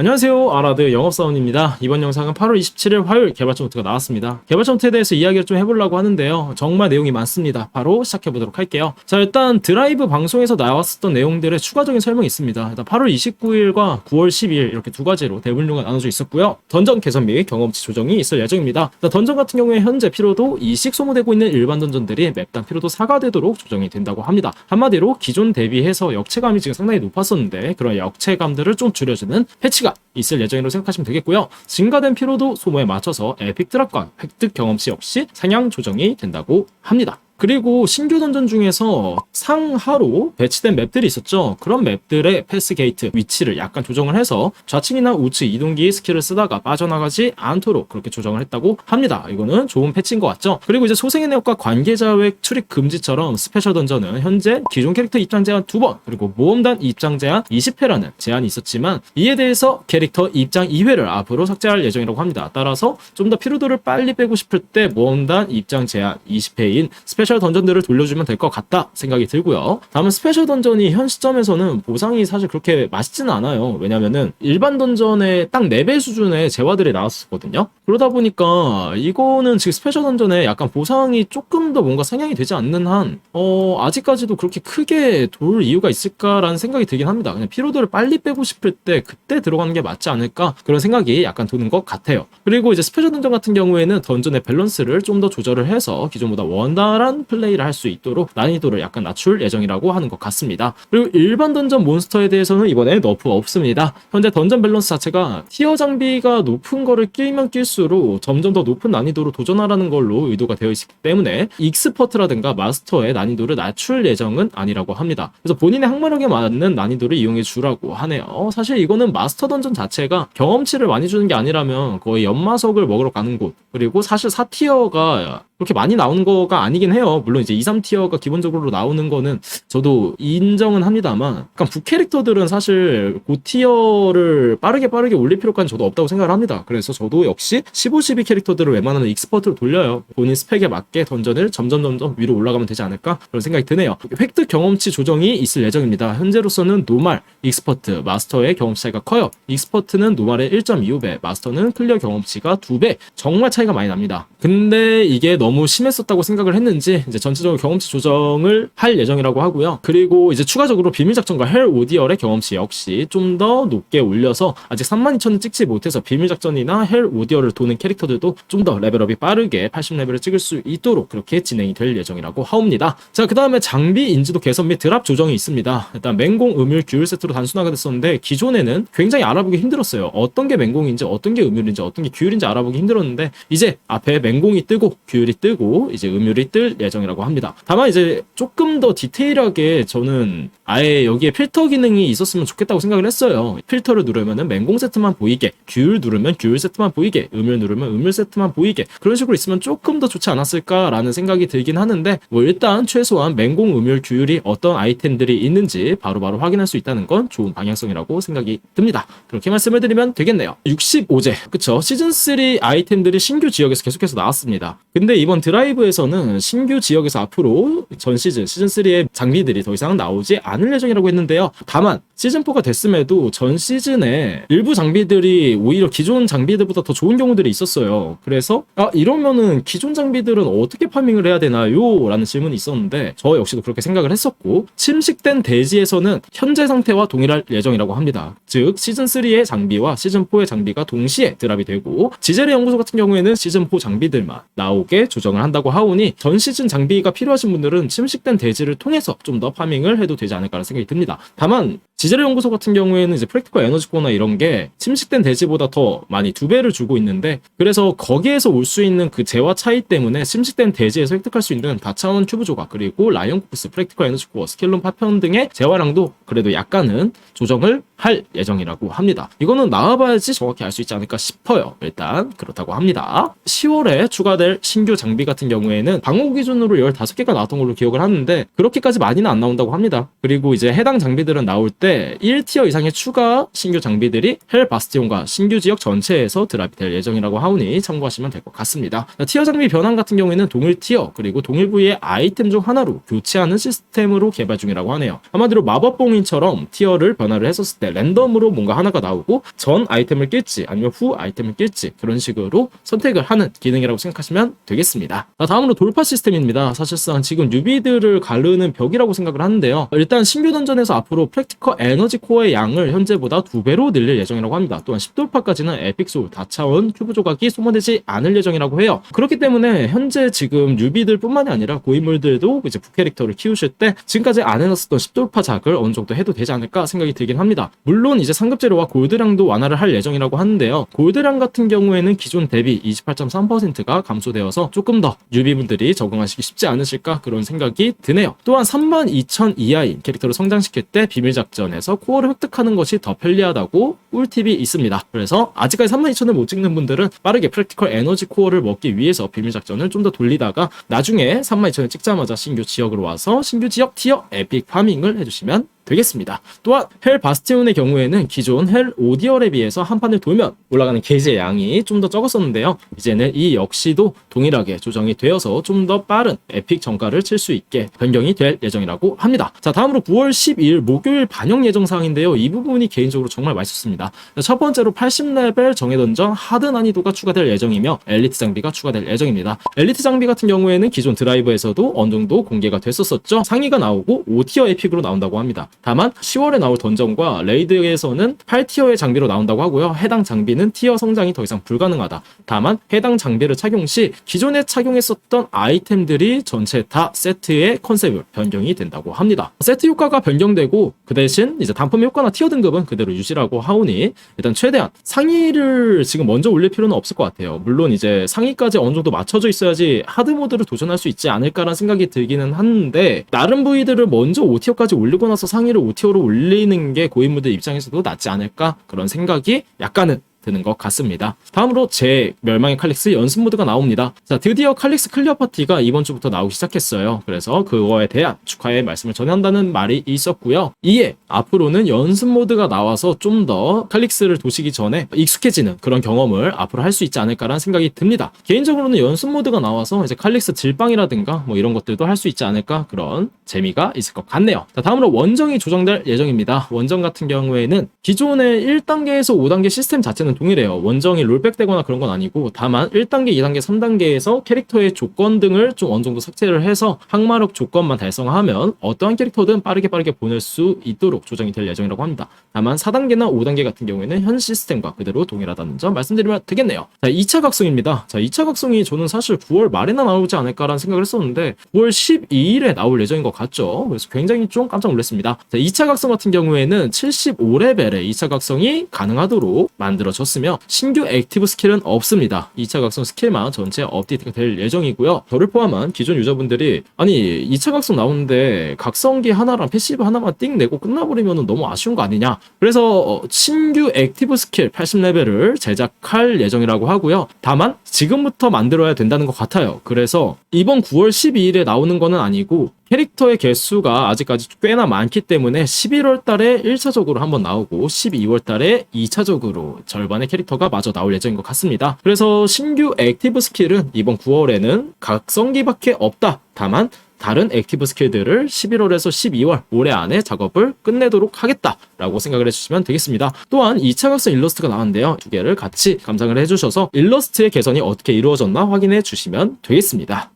안녕하세요. 아라드 영업사원입니다. 이번 영상은 8월 27일 화요일 개발자 노트가 나왔습니다. 개발자 노트에 대해서 이야기를 좀 해보려고 하는데요. 정말 내용이 많습니다. 바로 시작해보도록 할게요. 자 일단 드라이브 방송에서 나왔었던 내용들의 추가적인 설명이 있습니다. 일단 8월 29일과 9월 10일 이렇게 두 가지로 대분류가 나눠져 있었고요. 던전 개선 및 경험치 조정이 있을 예정입니다. 던전 같은 경우에 현재 피로도 이식 소모되고 있는 일반 던전들이 맵당 피로도 4가 되도록 조정이 된다고 합니다. 한마디로 기존 대비해서 역체감이 지금 상당히 높았었는데 그런 역체감들을 좀 줄여주는 패치가 있을 예정이라고 생각하시면 되겠고요. 증가된 피로도 소모에 맞춰서 에픽 드랍과 획득 경험치 역시 상향 조정이 된다고 합니다. 그리고 신규 던전 중에서 상하로 배치된 맵들이 있었죠. 그런 맵들의 패스 게이트 위치를 약간 조정을 해서 좌측이나 우측 이동기 스킬을 쓰다가 빠져나가지 않도록 그렇게 조정을 했다고 합니다. 이거는 좋은 패치인 것 같죠. 그리고 이제 소생의 내역과 관계자획 출입 금지처럼 스페셜 던전은 현재 기존 캐릭터 입장 제한 2번 그리고 모험단 입장 제한 20회라는 제한이 있었지만 이에 대해서 캐릭터 입장 2회를 앞으로 삭제할 예정이라고 합니다. 따라서 좀 더 피로도를 빨리 빼고 싶을 때 모험단 입장 제한 20회인 스페셜 던전들을 돌려주면 될 것 같다 생각이 들고요. 다음은 스페셜 던전이 현 시점에서는 보상이 사실 그렇게 맛있지는 않아요. 왜냐면은 일반 던전의 딱 4배 수준의 재화들이 나왔었거든요. 그러다 보니까 이거는 지금 스페셜 던전에 약간 보상이 조금 더 뭔가 상향이 되지 않는 한, 어, 아직까지도 그렇게 크게 돌 이유가 있을까라는 생각이 들긴 합니다. 그냥 피로도를 빨리 빼고 싶을 때 그때 들어가는 게 맞지 않을까 그런 생각이 약간 드는 것 같아요. 그리고 이제 스페셜 던전 같은 경우에는 던전의 밸런스를 좀 더 조절을 해서 기존보다 원활한 플레이를 할 수 있도록 난이도를 약간 낮출 예정이라고 하는 것 같습니다. 그리고 일반 던전 몬스터에 대해서는 이번에 너프 없습니다. 현재 던전 밸런스 자체가 티어 장비가 높은 거를 끼면 낄수록 점점 더 높은 난이도로 도전하라는 걸로 의도가 되어 있기 때문에 익스퍼트라든가 마스터의 난이도를 낮출 예정은 아니라고 합니다. 그래서 본인의 항마력에 맞는 난이도를 이용해 주라고 하네요. 사실 이거는 마스터 던전 자체가 경험치를 많이 주는 게 아니라면 거의 연마석을 먹으러 가는 곳 그리고 사실 4티어가 그렇게 많이 나오는 거가 아니긴 해요. 물론 이제 2, 3티어가 기본적으로 나오는 거는 저도 인정은 합니다만 약간 북캐릭터들은 사실 고티어를 빠르게 빠르게 올릴 필요까지 저도 없다고 생각을 합니다. 그래서 저도 역시 15, 12 캐릭터들을 웬만하면 익스퍼트로 돌려요. 본인 스펙에 맞게 던전을 점점 점점 위로 올라가면 되지 않을까 그런 생각이 드네요. 획득 경험치 조정이 있을 예정입니다. 현재로서는 노말, 익스퍼트, 마스터의 경험치 차이가 커요. 익스퍼트는 노말의 1.25배, 마스터는 클리어 경험치가 2배. 정말 차이가 많이 납니다. 근데 이게 너무 심했었다고 생각을 했는지 이제 전체적으로 경험치 조정을 할 예정이라고 하고요. 그리고 이제 추가적으로 비밀 작전과 헬 오디얼의 경험치 역시 좀 더 높게 올려서 아직 32,000을 찍지 못해서 비밀 작전이나 헬 오디얼을 도는 캐릭터들도 좀 더 레벨업이 빠르게 80레벨을 찍을 수 있도록 그렇게 진행이 될 예정이라고 하옵니다. 자, 그 다음에 장비 인지도 개선 및 드랍 조정이 있습니다. 일단 맹공, 음율, 규율 세트로 단순화가 됐었는데 기존에는 굉장히 알아보기 힘들었어요. 어떤 게 맹공인지 어떤 게 음율인지 어떤 게 규율인지 알아보기 힘들었는데 이제 앞에 맹공이 뜨고 규율이 뜨고 이제 음율이 뜰 예정이라고 합니다. 다만 이제 조금 더 디테일하게 저는 아예 여기에 필터 기능이 있었으면 좋겠다고 생각을 했어요. 필터를 누르면은 맹공 세트만 보이게, 규율 누르면 규율 세트만 보이게, 음율 누르면 음율 세트만 보이게 그런 식으로 있으면 조금 더 좋지 않았을까라는 생각이 들긴 하는데 뭐 일단 최소한 맹공 음율 규율이 어떤 아이템들이 있는지 바로바로 확인할 수 있다는 건 좋은 방향성이라고 생각이 듭니다. 그렇게 말씀을 드리면 되겠네요. 65제 그쵸 시즌 3 아이템들이 신규 지역에서 계속해서 나왔습니다. 근데 이번 드라이브에서는 신규 지역에서 앞으로 전 시즌 시즌 3의 장비들이 더 이상 나오지 않을 예정이라고 했는데요. 다만 시즌 4가 됐음에도 전 시즌에 일부 장비들이 오히려 기존 장비들보다 더 좋은 경우들이 있었어요. 그래서 아 이러면은 기존 장비들은 어떻게 파밍을 해야 되나요? 라는 질문이 있었는데 저 역시도 그렇게 생각을 했었고 침식된 대지에서는 현재 상태와 동일할 예정이라고 합니다. 즉 시즌 3의 장비와 시즌 4의 장비가 동시에 드랍이 되고 지젤의 연구소 같은 경우에는 시즌 4 장비들만 나오게 조정을 한다고 하오니 전 시즌 장비가 필요하신 분들은 침식된 대지를 통해서 좀 더 파밍을 해도 되지 않을까 라는 생각이 듭니다. 다만 지젤의 연구소 같은 경우에는 이제 프랙티컬 에너지 코어나 이런 게 침식된 대지보다 더 많이 두 배를 주고 있는데 그래서 거기에서 올 수 있는 그 재화 차이 때문에 침식된 대지에서 획득할 수 있는 다차원 큐브 조각 그리고 라이언 코프스 프랙티컬 에너지 코어 스켈론 파편 등의 재화량도 그래도 약간은 조정을 할 예정이라고 합니다. 이거는 나와봐야지 정확히 알 수 있지 않을까 싶어요. 일단 그렇다고 합니다. 10월에 추가될 신규 장비 같은 경우에는 방어 기준으로 15개가 나왔던 걸로 기억을 하는데 그렇게까지 많이는 안 나온다고 합니다. 그리고 이제 해당 장비들은 나올 때 1티어 이상의 추가 신규 장비들이 헬 바스티온과 신규 지역 전체에서 드랍이 될 예정이라고 하오니 참고하시면 될 것 같습니다. 자, 티어 장비 변환 같은 경우에는 동일 티어 그리고 동일 부위의 아이템 중 하나로 교체하는 시스템으로 개발 중이라고 하네요. 한마디로 마법봉인처럼 티어를 변화를 했었을 때 랜덤으로 뭔가 하나가 나오고 전 아이템을 낄지 아니면 후 아이템을 낄지 그런 식으로 선택을 하는 기능이라고 생각하시면 되겠습니다. 자, 다음으로 돌파 시스템입니다. 사실상 지금 뉴비들을 가르는 벽이라고 생각을 하는데요. 일단 신규 던전에서 앞으로 프랙티컬 에너지 코어의 양을 현재보다 두 배로 늘릴 예정이라고 합니다. 또한 10돌파까지는 에픽 소울 다차원 큐브 조각이 소모되지 않을 예정이라고 해요. 그렇기 때문에 현재 지금 뉴비들 뿐만이 아니라 고인물들도 이제 부캐릭터를 키우실 때 지금까지 안 해놨었던 10돌파 작을 어느 정도 해도 되지 않을까 생각이 들긴 합니다. 물론 이제 상급제로와 골드량도 완화를 할 예정이라고 하는데요. 골드량 같은 경우에는 기존 대비 28.3%가 감소되어서 조금 더 뉴비분들이 적응하시기 쉽지 않으실까 그런 생각이 드네요. 또한 32,000 이하인 캐릭터를 성장시킬 때 비밀 작전에서 코어를 획득하는 것이 더 편리하다고 꿀팁이 있습니다. 그래서 아직까지 32,000을 못 찍는 분들은 빠르게 프랙티컬 에너지 코어를 먹기 위해서 비밀 작전을 좀 더 돌리다가 나중에 32,000을 찍자마자 신규 지역으로 와서 신규 지역 티어 에픽 파밍을 해주시면 되겠습니다. 또한 헬 바스티온의 경우에는 기존 헬 오디얼에 비해서 한 판을 돌면 올라가는 게이지의 양이 좀 더 적었었는데요. 이제는 이 역시도 동일하게 조정이 되어서 좀 더 빠른 에픽 정가를 칠 수 있게 변경이 될 예정이라고 합니다. 자 다음으로 9월 12일 목요일 반영 예정 사항인데요. 이 부분이 개인적으로 정말 맛있었습니다. 첫 번째로 80레벨 정예 던전 하드 난이도가 추가될 예정이며 엘리트 장비가 추가될 예정입니다. 엘리트 장비 같은 경우에는 기존 드라이브에서도 어느 정도 공개가 됐었었죠. 상위가 나오고 5티어 에픽으로 나온다고 합니다. 다만 10월에 나올 던전과 레이드에서는 8티어의 장비로 나온다고 하고요. 해당 장비는 티어 성장이 더 이상 불가능하다. 다만 해당 장비를 착용 시 기존에 착용했었던 아이템들이 전체 다 세트의 컨셉을 변경이 된다고 합니다. 세트 효과가 변경되고 그 대신 이제 단품 효과나 티어 등급은 그대로 유지라고 하오니 일단 최대한 상위를 지금 먼저 올릴 필요는 없을 것 같아요. 물론 이제 상위까지 어느 정도 맞춰져 있어야지 하드 모드를 도전할 수 있지 않을까라는 생각이 들기는 하는데 다른 부위들을 먼저 5티어까지 올리고 나서 상위 를 5티어로 올리는 게 고인물들 입장에서도 낫지 않을까? 그런 생각이 약간은 드는 것 같습니다. 다음으로 제 멸망의 칼릭스 연습 모드가 나옵니다. 자, 드디어 칼릭스 클리어 파티가 이번 주부터 나오기 시작했어요. 그래서 그거에 대한 축하의 말씀을 전한다는 말이 있었고요. 이에 앞으로는 연습 모드가 나와서 좀 더 칼릭스를 도시기 전에 익숙해지는 그런 경험을 앞으로 할 수 있지 않을까라는 생각이 듭니다. 개인적으로는 연습 모드가 나와서 이제 칼릭스 질방이라든가 뭐 이런 것들도 할 수 있지 않을까 그런 재미가 있을 것 같네요. 자, 다음으로 원정이 조정될 예정입니다. 원정 같은 경우에는 기존의 1단계에서 5단계 시스템 자체는 동일해요. 원정이 롤백되거나 그런 건 아니고 다만 1단계, 2단계, 3단계에서 캐릭터의 조건 등을 좀 어느 정도 삭제를 해서 항마력 조건만 달성하면 어떠한 캐릭터든 빠르게 빠르게 보낼 수 있도록 조정이 될 예정이라고 합니다. 다만 4단계나 5단계 같은 경우에는 현 시스템과 그대로 동일하다는 점 말씀드리면 되겠네요. 자, 2차 각성입니다. 자, 2차 각성이 저는 사실 9월 말에나 나오지 않을까라는 생각을 했었는데 9월 12일에 나올 예정인 것 같죠. 그래서 굉장히 좀 깜짝 놀랐습니다. 자, 2차 각성 같은 경우에는 75레벨의 2차 각성이 가능하도록 만들어졌 으며 신규 액티브 스킬은 없습니다. 2차 각성 스킬만 전체 업데이트가 될 예정이고요. 저를 포함한 기존 유저분들이 아니 2차 각성 나오는데 각성기 하나랑 패시브 하나만 띵 내고 끝나버리면 너무 아쉬운 거 아니냐. 그래서 어, 신규 액티브 스킬 80레벨을 제작할 예정이라고 하고요. 다만 지금부터 만들어야 된다는 것 같아요. 그래서 이번 9월 12일에 나오는 거는 아니고 캐릭터의 개수가 아직까지 꽤나 많기 때문에 11월 달에 1차적으로 한번 나오고 12월 달에 2차적으로 절반의 캐릭터가 마저 나올 예정인 것 같습니다. 그래서 신규 액티브 스킬은 이번 9월에는 각성기밖에 없다. 다만 다른 액티브 스킬들을 11월에서 12월 올해 안에 작업을 끝내도록 하겠다라고 생각을 해주시면 되겠습니다. 또한 2차 각성 일러스트가 나왔는데요. 두 개를 같이 감상을 해주셔서 일러스트의 개선이 어떻게 이루어졌나 확인해 주시면 되겠습니다.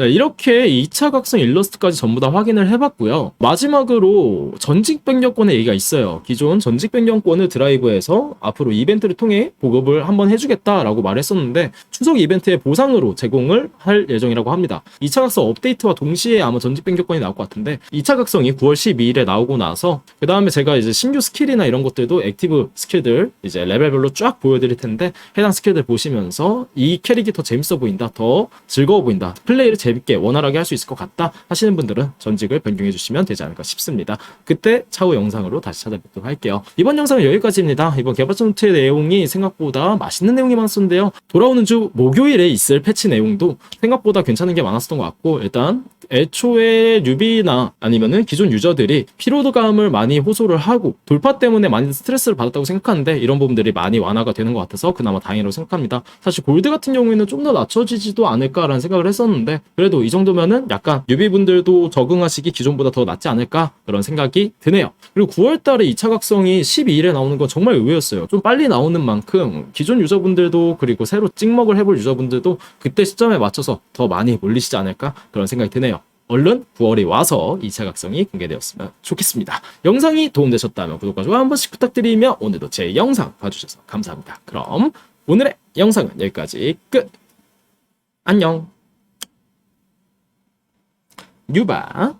네, 이렇게 2차 각성 일러스트까지 전부 다 확인을 해봤고요. 마지막으로 전직 변경권의 얘기가 있어요. 기존 전직 변경권을 드라이브에서 앞으로 이벤트를 통해 보급을 한번 해주겠다라고 말했었는데 추석 이벤트의 보상으로 제공을 할 예정이라고 합니다. 2차 각성 업데이트와 동시에 아마 전직 변경권이 나올 것 같은데 2차 각성이 9월 12일에 나오고 나서 그 다음에 제가 이제 신규 스킬이나 이런 것들도 액티브 스킬들 이제 레벨별로 쫙 보여드릴 텐데 해당 스킬들 보시면서 이 캐릭이 더 재밌어 보인다, 더 즐거워 보인다, 플레이를 재 밌게 원활하게 할 수 있을 것 같다 하시는 분들은 전직을 변경해 주시면 되지 않을까 싶습니다. 그때 차후 영상으로 다시 찾아뵙도록 할게요. 이번 영상은 여기까지입니다. 이번 개발전투의 내용이 생각보다 맛있는 내용이 많았었는데요. 돌아오는 주 목요일에 있을 패치 내용도 생각보다 괜찮은 게 많았었던 것 같고 일단 애초에 뉴비나 아니면은 기존 유저들이 피로도감을 많이 호소를 하고 돌파 때문에 많이 스트레스를 받았다고 생각하는데 이런 부분들이 많이 완화가 되는 것 같아서 그나마 다행이라고 생각합니다. 사실 골드 같은 경우에는 좀 더 낮춰지지도 않을까라는 생각을 했었는데 그래도 이 정도면은 약간 뉴비분들도 적응하시기 기존보다 더 낫지 않을까 그런 생각이 드네요. 그리고 9월달에 2차 각성이 12일에 나오는 건 정말 의외였어요. 좀 빨리 나오는 만큼 기존 유저분들도 그리고 새로 찍먹을 해볼 유저분들도 그때 시점에 맞춰서 더 많이 몰리시지 않을까 그런 생각이 드네요. 얼른 9월이 와서 2차 각성이 공개되었으면 좋겠습니다. 영상이 도움되셨다면 구독과 좋아요 한 번씩 부탁드리며 오늘도 제 영상 봐주셔서 감사합니다. 그럼 오늘의 영상은 여기까지 끝! 안녕! 유바